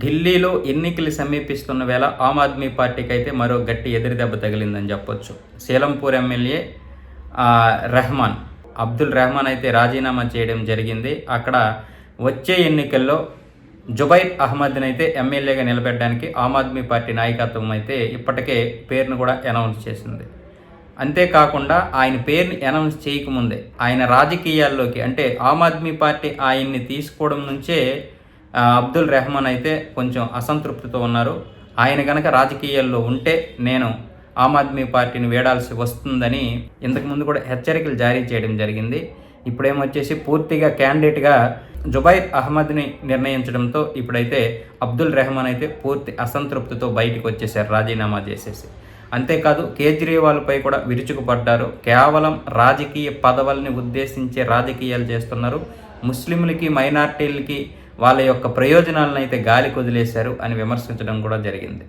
ఢిల్లీలో ఎన్నికలు సమీపిస్తున్న వేళ ఆమ్ ఆద్మీ పార్టీకి అయితే మరో గట్టి ఎదురుదెబ్బ తగిలిందని చెప్పొచ్చు. సీలంపూర్ ఎమ్మెల్యే రెహమాన్ అబ్దుల్ రెహమాన్ అయితే రాజీనామా చేయడం జరిగింది. అక్కడ వచ్చే ఎన్నికల్లో జుబైర్ అహ్మద్ని అయితే ఎమ్మెల్యేగా నిలబెట్టడానికి ఆమ్ ఆద్మీ పార్టీ నాయకత్వం అయితే ఇప్పటికే పేరును కూడా అనౌన్స్ చేసింది. అంతేకాకుండా ఆయన పేరుని అనౌన్స్ చేయకముందే ఆయన రాజకీయాల్లోకి అంటే ఆమ్ ఆద్మీ పార్టీ ఆయన్ని తీసుకోవడం నుంచే అబ్దుల్ రెహమాన్ అయితే కొంచెం అసంతృప్తితో ఉన్నారు. ఆయన కనుక రాజకీయాల్లో ఉంటే నేను ఆమ్ ఆద్మీ పార్టీని వేడాల్సి వస్తుందని ఇంతకుముందు కూడా హెచ్చరికలు జారీ చేయడం జరిగింది. ఇప్పుడేమొచ్చేసి పూర్తిగా క్యాండిడేట్గా జుబైర్ అహ్మద్ని నిర్ణయించడంతో ఇప్పుడైతే అబ్దుల్ రెహమాన్ అయితే పూర్తి అసంతృప్తితో బయటకు వచ్చేసారు రాజీనామా చేసేసి. అంతేకాదు కేజ్రీవాల్పై కూడా విరుచుకుపడ్డారు. కేవలం రాజకీయ పదవుల్ని ఉద్దేశించే రాజకీయాలు చేస్తున్నారు. ముస్లింలకి మైనార్టీలకి వాళ్ళ యొక్క ప్రయోజనాలను అయితే గాలి కుదిలేశారు అని విమర్శించడం కూడా జరిగింది.